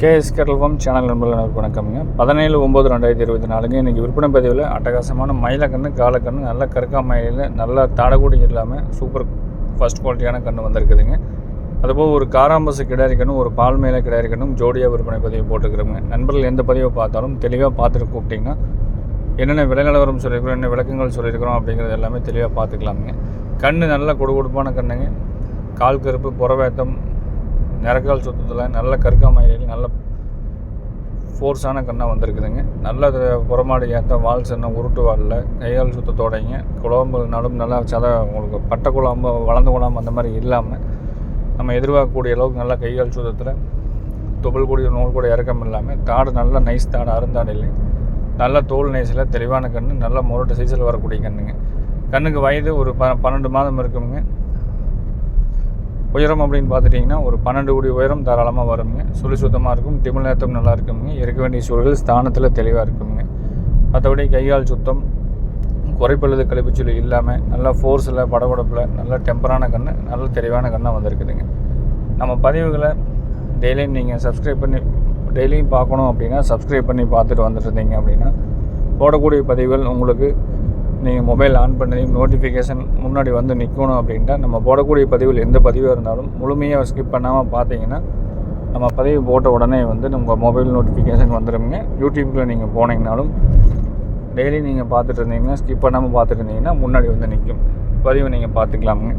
KS கடல்வம் channel நண்பர்களுக்கு வணக்கம்ங்க. பதினேழு ஒம்பது ரெண்டாயிரத்தி இருபத்தி நாலுங்க. இன்றைக்கி விற்பனை பதிவில் அட்டகாசமான மயிலக்கண்ணு காலக்கண்ணு நல்ல கருக்கா மயிலில் நல்ல தாடக்கூடி இல்லாமல் சூப்பர் ஃபஸ்ட் குவாலிட்டியான கன்று வந்திருக்குதுங்க. அதுபோல் ஒரு காராம்பசு கிடாரி கண்ணும் ஒரு பால் மேலே கிடாரி ஜோடியாக விற்பனை பதிவு போட்டுருக்குறோங்க. நண்பர்கள் எந்த பதிவை பார்த்தாலும் தெளிவாக பார்த்துட்டு கூப்பிட்டிங்கன்னா என்னென்ன விலை நிலவரம் சொல்லியிருக்கிறோம் என்ன விளக்கங்கள் சொல்லியிருக்கிறோம் அப்படிங்கிறது எல்லாமே தெளிவாக பார்த்துக்கலாமுங்க. கண் நல்லா கொடுகொடுப்பான கண்ணுங்க. கால் கருப்பு புறவேத்தம் நிறக்கால் சுத்தத்தில் நல்ல கருக்கா நல்ல ஃபோர்ஸான கண்ணாக வந்திருக்குதுங்க. நல்ல புறமாடு ஏற்ற வால் சின்ன உருட்டு வாலில் கையால் சுத்தத்தோடைங்க. குழம்புனாலும் நல்லா சத உங்களுக்கு பட்டை குழம்பு வளர்ந்த குழம்பு அந்த மாதிரி இல்லாமல் நம்ம எதிர்பார்க்கக்கூடிய அளவுக்கு நல்லா கையால் சுத்தத்தில் துபல் கூடிய நூல் கூட இறக்கம் இல்லாமல் தாடு நல்ல நைஸ் தாடு அருந்தாடு இல்லை நல்ல தோல் நைஸில் தெளிவான கன்று நல்ல முரட்டு சைஸில் வரக்கூடிய கண்ணுங்க. கண்ணுக்கு வயது ஒரு ப பன்னெண்டு மாதம் இருக்குங்க. உயரம் அப்படின்னு பார்த்துட்டிங்கன்னா ஒரு பன்னெண்டு கோடி உயரம் தாராளமாக வருங்க. சுழி சுத்தமாக இருக்கும். திமிழ் நேத்தம் நல்லா இருக்குங்க. இருக்க வேண்டிய சூழல் ஸ்தானத்தில் தெளிவாக இருக்குங்க. மற்றபடி கையால் சுத்தம் குறைப்பழுது கழிப்புச்சொல்லி இல்லாமல் நல்லா ஃபோர்ஸில் படபடப்பில் நல்ல டெம்பரான கன்று நல்ல தெளிவான கண்ணாக வந்திருக்குதுங்க. நம்ம பதிவுகளை டெய்லியும் நீங்கள் சப்ஸ்கிரைப் பண்ணி டெய்லியும் பார்க்கணும் அப்படின்னா சப்ஸ்கிரைப் பண்ணி பார்த்துட்டு வந்துட்டு இருந்தீங்க அப்படின்னா போடக்கூடிய பதிவுகள் உங்களுக்கு நீங்கள் மொபைல் ஆன் பண்ணி நோட்டிஃபிகேஷன் முன்னாடி வந்து நிற்கணும் அப்படின்ட்டா நம்ம போடக்கூடிய பதிவில் எந்த பதிவாக இருந்தாலும் முழுமையாக ஸ்கிப் பண்ணாமல் பார்த்தீங்கன்னா நம்ம பதிவு போட்ட உடனே வந்து நம்ம மொபைல் நோட்டிஃபிகேஷன் வந்துடுங்க யூடியூப்பில் நீங்கள் போனீங்கனாலும் டெய்லி நீங்கள் பார்த்துட்டு இருந்தீங்கன்னா ஸ்கிப் பண்ணாமல் பார்த்துட்டு இருந்தீங்கன்னா முன்னாடி வந்து நிற்கும் பதிவை நீங்கள் பார்த்துக்கலாமுங்க.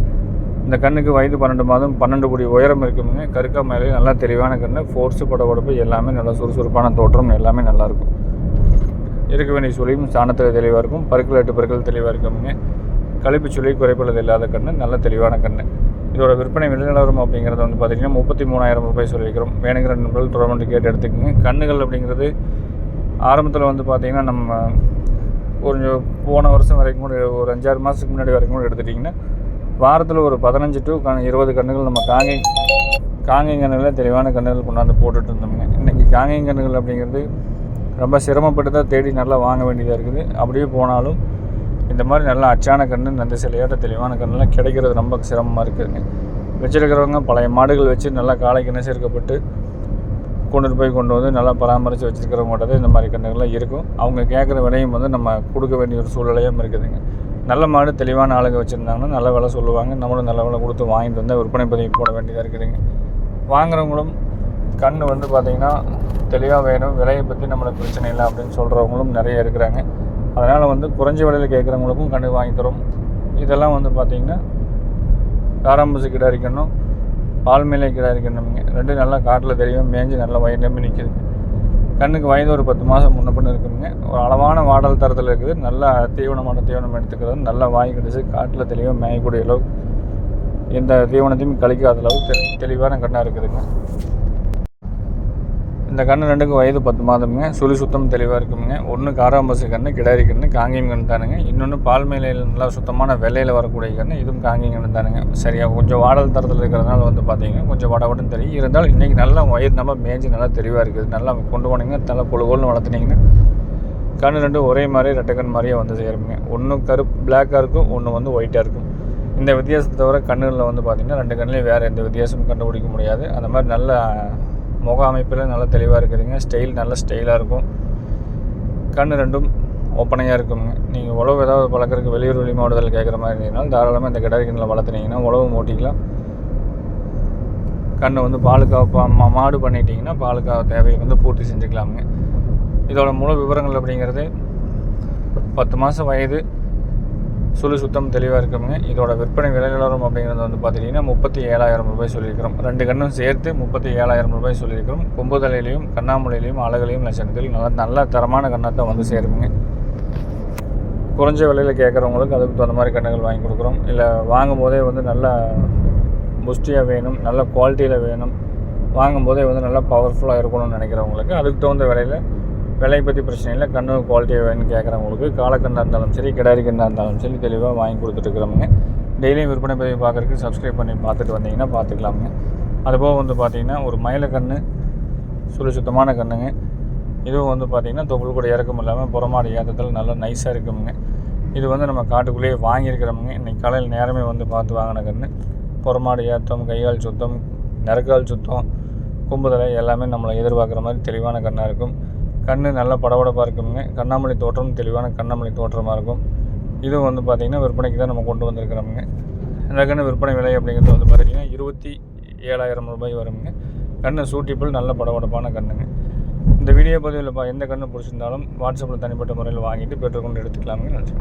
இந்த கண்ணுக்கு வயது பன்னெண்டு மாதம் பன்னெண்டு கோடி உயரம் இருக்குங்க. கருக்கா மேலே நல்லா தெளிவான கண்ணு ஃபோர்ஸு படபடப்பு எல்லாமே நல்லா சுறுசுறுப்பான தோற்றம் எல்லாமே நல்லாயிருக்கும் இருக்க வேண்டிய சுழியும் சாணத்தில் தெளிவாக இருக்கும் பருக்கள் எட்டு பருக்கள் தெளிவாக இருக்குங்க கழிப்பு சுழி குறைப்பள்ளது இல்லாத கண்ணு நல்ல தெளிவான கண்ணு. இதோட விற்பனை விலைநிலவரம் அப்படிங்கிறது வந்து பார்த்திங்கன்னா முப்பத்தி மூணாயிரம் ரூபாய் சொல்லியிருக்கிறோம். வேணுங்கிற நண்பர்கள் தொடர்பு கேட்டு எடுத்துக்கோங்க. கண்ணுகள் அப்படிங்கிறது ஆரம்பத்தில் வந்து பார்த்திங்கன்னா நம்ம கொஞ்சம் போன வருஷம் வரைக்கும் கூட ஒரு அஞ்சாறு மாதத்துக்கு முன்னாடி வரைக்கும் கூட எடுத்துட்டிங்கன்னா வாரத்தில் ஒரு பதினஞ்சு டு இருபது கண்ணுகள் நம்ம காங்கை காங்கை கண்ணுகளில் தெளிவான கண்ணுகள் கொண்டாந்து போட்டுட்டு இருந்தோம்ங்க. இன்றைக்கி காங்கை கண்ணுகள் அப்படிங்கிறது ரொம்ப சிரமப்பட்டு தான் தேடி நல்லா வாங்க வேண்டியதாக இருக்குது. அப்படியே போனாலும் இந்த மாதிரி நல்லா அச்சான கன்று நந்த சிலையாட்ட தெளிவான கண்ணுலாம் கிடைக்கிறது ரொம்ப சிரமமாக இருக்குதுங்க வச்சுருக்கிறவங்க பழைய மாடுகள் வச்சு நல்லா காலை என்ன சேர்க்கப்பட்டு கொண்டுட்டு போய் கொண்டு வந்து நல்லா பராமரித்து வச்சுருக்கிறவங்கள்ட்ட தான் இந்த மாதிரி கன்றுகள்லாம் இருக்கும். அவங்க கேட்குற விலையும் வந்து நம்ம கொடுக்க வேண்டிய ஒரு சூழ்நிலையும் இருக்குதுங்க. நல்ல மாடு தெளிவான ஆளுங்க வச்சுருந்தாங்கன்னா நல்ல விலை சொல்லுவாங்க. நம்மளும் நல்ல விலை கொடுத்து வாங்கிட்டு வந்தால் விற்பனை பதிவு போட வேண்டியதாக இருக்குதுங்க. வாங்குறவங்களும் கண் வந்து பார்த்திங்கன்னா தெளிவாக வேணும். விலையை பற்றி நம்மளுக்கு பிரச்சனை இல்லை அப்படின்னு சொல்கிறவங்களும் நிறைய இருக்கிறாங்க. அதனால் வந்து குறைஞ்ச விலையில் கேட்குறவங்களுக்கும் கண்டு வாங்கி தரும். இதெல்லாம் வந்து பார்த்திங்கன்னா காராம்பூசி கிட்ட அரிக்கணும் பால்மேலே கிட்ட அரிக்கணுங்க ரெண்டும் நல்லா காட்டில் தெளிவாக மேய்ஞ்சி நல்லா வயிறு நம்பி நிற்கிது கண்ணுக்கு வயது ஒரு பத்து மாதம் முன்ன பண்ணி இருக்குங்க. ஒரு அளவான வாடல் தரத்தில் இருக்குது. நல்லா தீவனமான தீவனம் எடுத்துக்கிறது. நல்லா வாங்கி கிடச்சி காட்டில் தெளிவாக மேயக்கூடிய அளவுக்கு எந்த தீவனத்தையும் கழிக்காத அளவுக்கு தெளிவான கண்ணாக இருக்குதுங்க. இந்த கன்று ரெண்டுக்கும் வயது பத்து மாதமுங்க. சுழி சுத்தம் தெளிவாக இருக்குங்க ஒன்று காராம்பசு கன்று கிடாரி கன்று காங்கேயம் கன்று தானுங்க. இன்னொன்று பால் மேலையில் நல்லா சுத்தமான வெள்ளையில் வரக்கூடிய கன்று இதுவும் காங்கேயம் கன்று தானுங்க. சரியாக கொஞ்சம் வாடல் தரத்தில் இருக்கிறதுனால வந்து பார்த்தீங்கன்னா கொஞ்சம் வடவடன் தெரியும். இருந்தாலும் இன்றைக்கி நல்லா வயிறு நல்லா மேய்ஞ்சி நல்லா தெளிவாக இருக்குது. நல்லா கொண்டு போனீங்கன்னா நல்லா கொழு கொழுன்னு வளர்த்துனீங்கன்னா கன்று ரெண்டும் ஒரே மாதிரி ரெட்டை கண் மாதிரியே வந்து சேருங்க ஒன்று கருப்பு பிளாக்காக இருக்கும் ஒன்று வந்து ஒயிட்டாக இருக்கும். இந்த வித்தியாசத்தை தவிர கண்ணுகளில் வந்து பார்த்திங்கன்னா ரெண்டு கண்ணிலையும் வேறு எந்த வித்தியாசமும் கண்டுபிடிக்க முடியாது. அந்த மாதிரி நல்ல முக அமைப்பில் நல்லா தெளிவாக இருக்குதுங்க ஸ்டைல் நல்ல ஸ்டைலாக இருக்கும். கண் ரெண்டும் ஓப்பனையாக இருக்குங்க. நீங்கள் உழவு ஏதாவது வளர்க்குறதுக்கு வெளியூர் வெளி மாவட்டத்தில் கேட்குற மாதிரி இருந்தீங்கன்னா தாராளமாக இந்த கிடாரி கிணத்துல வளர்த்துனீங்கன்னா உழவு மூட்டிக்கலாம் கண்ணை வந்து பாலுக்காக மாடு பண்ணிட்டீங்கன்னா பாலுக்காக தேவையை வந்து பூர்த்தி செஞ்சுக்கலாமுங்க. இதோட முழு விவரங்கள் அப்படிங்கிறது பத்து மாதம் வயது சுழி சுத்தம் தெளிவாக இருக்குங்க இதோட விற்பனை விலை நிலவரம் அப்படிங்கிறது வந்து பார்த்தீங்கன்னா முப்பத்தி ஏழாயிரம் ரூபாய் சொல்லியிருக்கிறோம். ரெண்டு கண்ணும் சேர்த்து முப்பத்தி ஏழாயிரம் ரூபாய் சொல்லியிருக்கிறோம். கொம்புதலையிலையும் கண்ணாமலையிலையும் அழகுலையும் லட்சணத்தில் நல்ல நல்ல தரமான கண்ணத்தை வந்து சேருங்க குறைஞ்ச விலையில் கேட்குறவங்களுக்கு அதுக்கு தகுந்த மாதிரி கண்ணுகள் வாங்கி கொடுக்குறோம். இல்லை வாங்கும் போதே வந்து நல்ல புஷ்டியாக வேணும் நல்ல குவாலிட்டியில் வேணும். வாங்கும் போதே வந்து நல்லா பவர்ஃபுல்லாக இருக்கணும்னு நினைக்கிறவங்களுக்கு அதுக்கு தகுந்த விலையில் விலை பற்றி பிரச்சனை இல்லை. கண்ணு குவாலிட்டியாக வேணும்னு கேட்குறவங்களுக்கு காலக்கண்ணாக இருந்தாலும் சரி கிடாரி கண்ணாக இருந்தாலும் சரி தெளிவாக வாங்கி கொடுத்துட்ருக்குறவங்க டெய்லியும் விற்பனை பதிவு பார்க்குறதுக்கு சப்ஸ்கிரைப் பண்ணி பார்த்துட்டு வந்தீங்கன்னா பார்த்துக்கலாமுங்க. அதுபோக வந்து பார்த்திங்கன்னா ஒரு மயில கன்று சுழி சுத்தமான கண்ணுங்க. இதுவும் வந்து பார்த்திங்கன்னா தொப்புள் கூட இறக்கம் இல்லாமல் புறமாடி ஏற்றத்தில் நல்லா நைஸாக இருக்குமுங்க. இது வந்து நம்ம காட்டுக்குள்ளேயே வாங்கியிருக்கிறோமுங்க. இன்றைக்கி காலையில் நேரமே வந்து பார்த்து வாங்கின கன்று புறமாடு ஏற்றம் கைகால் சுத்தம் நெருக்கால் சுத்தம் கும்புதலை எல்லாமே நம்மளை எதிர்பார்க்குற மாதிரி தெளிவான கண்ணாக இருக்கும். கண் நல்ல படபடப்பாக இருக்குங்க. கண்ணாமலை தோற்றம் தெளிவான கண்ணாமலை தோற்றமாக இருக்கும். இதுவும் வந்து பார்த்திங்கன்னா விற்பனைக்கு தான் நம்ம கொண்டு வந்திருக்கிறோமுங்க. இந்த கன்று விற்பனை விலை அப்படிங்கிறது வந்து பார்த்திங்கன்னா இருபத்தி ஏழாயிரம் ரூபாய் வருங்க. கண்ணு சூட்டிப்பில் நல்ல படபடப்பான கண்ணுங்க. இந்த வீடியோ பதிவில் பா எந்த கண்ணு பிடிச்சிருந்தாலும் வாட்ஸ்அப்பில் தனிப்பட்ட முறையில் வாங்கிட்டு பெற்றுக்கொண்டு எடுத்துக்கலாமுங்க. நன்றி.